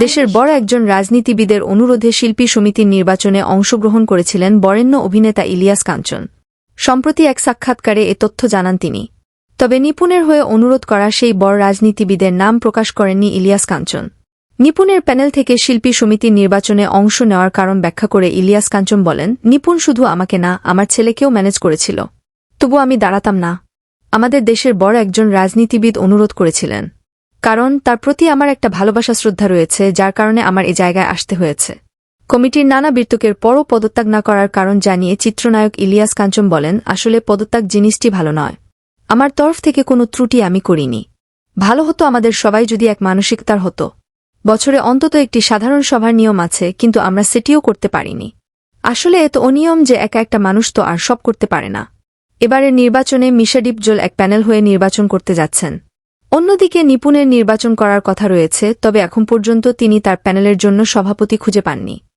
দেশের বড় একজন রাজনীতিবিদের অনুরোধে শিল্পী সমিতির নির্বাচনে অংশগ্রহণ করেছিলেন বরেণ্য অভিনেতা ইলিয়াস কাঞ্চন। সম্প্রতি এক সাক্ষাৎকারে এ তথ্য জানান তিনি। তবে নিপুণের হয়ে অনুরোধ করা সেই বড় রাজনীতিবিদের নাম প্রকাশ করেননি ইলিয়াস কাঞ্চন। নিপুণের প্যানেল থেকে শিল্পী সমিতির নির্বাচনে অংশ নেওয়ার কারণ ব্যাখ্যা করে ইলিয়াস কাঞ্চন বলেন, নিপুণ শুধু আমাকে না, আমার ছেলেকেও ম্যানেজ করেছিল। তবু আমি দাঁড়াতাম না। আমাদের দেশের বড় একজন রাজনীতিবিদ অনুরোধ করেছিলেন। কারণ তার প্রতি আমার একটা ভালোবাসা শ্রদ্ধা রয়েছে, যার কারণে আমার এ জায়গায় আসতে হয়েছে। কমিটির নানা বৃত্তকের পরও পদত্যাগ না করার কারণ জানিয়ে চিত্রনায়ক ইলিয়াস কাঞ্চম বলেন, আসলে পদত্যাগ জিনিসটি ভালো নয়। আমার তরফ থেকে কোনো ত্রুটি আমি করিনি। ভালো হতো আমাদের সবাই যদি এক মানসিকতার হতো। বছরে অন্তত একটি সাধারণ সভার নিয়ম আছে, কিন্তু আমরা সেটিও করতে পারিনি। আসলে এত অনিয়ম যে একা একটা মানুষ তো আর সব করতে পারে না। এবারের নির্বাচনে মিশা ডিপজোল এক প্যানেল হয়ে নির্বাচন করতে যাচ্ছেন। অন্যদিকে নিপুণের নির্বাচন করার কথা রয়েছে, তবে এখন পর্যন্ত তিনি তার প্যানেলের জন্য সভাপতি খুঁজে পাননি।